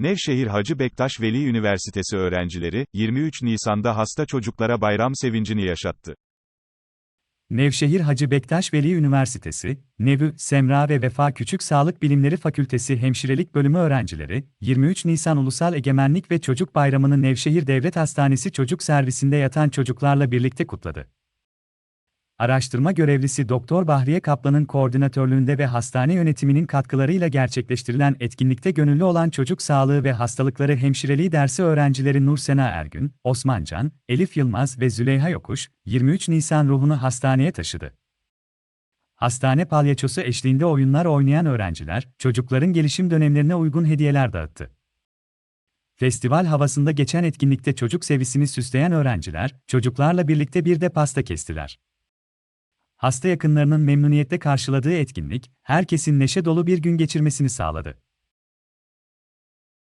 Nevşehir Hacı Bektaş Veli Üniversitesi öğrencileri, 23 Nisan'da hasta çocuklara bayram sevincini yaşattı. Nevşehir Hacı Bektaş Veli Üniversitesi, Nevü, Semra ve Vefa Küçük Sağlık Bilimleri Fakültesi Hemşirelik Bölümü öğrencileri, 23 Nisan Ulusal Egemenlik ve Çocuk Bayramı'nı Nevşehir Devlet Hastanesi Çocuk Servisinde yatan çocuklarla birlikte kutladı. Araştırma görevlisi Doktor Bahriye Kaplan'ın koordinatörlüğünde ve hastane yönetiminin katkılarıyla gerçekleştirilen etkinlikte gönüllü olan çocuk sağlığı ve hastalıkları hemşireliği dersi öğrencileri Nursena Ergün, Osman Can, Elif Yılmaz ve Züleyha Yokuş, 23 Nisan ruhunu hastaneye taşıdı. Hastane palyaçosu eşliğinde oyunlar oynayan öğrenciler, çocukların gelişim dönemlerine uygun hediyeler dağıttı. Festival havasında geçen etkinlikte çocuk sevisini süsleyen öğrenciler, çocuklarla birlikte bir de pasta kestiler. Hasta yakınlarının memnuniyetle karşıladığı etkinlik, herkesin neşe dolu bir gün geçirmesini sağladı.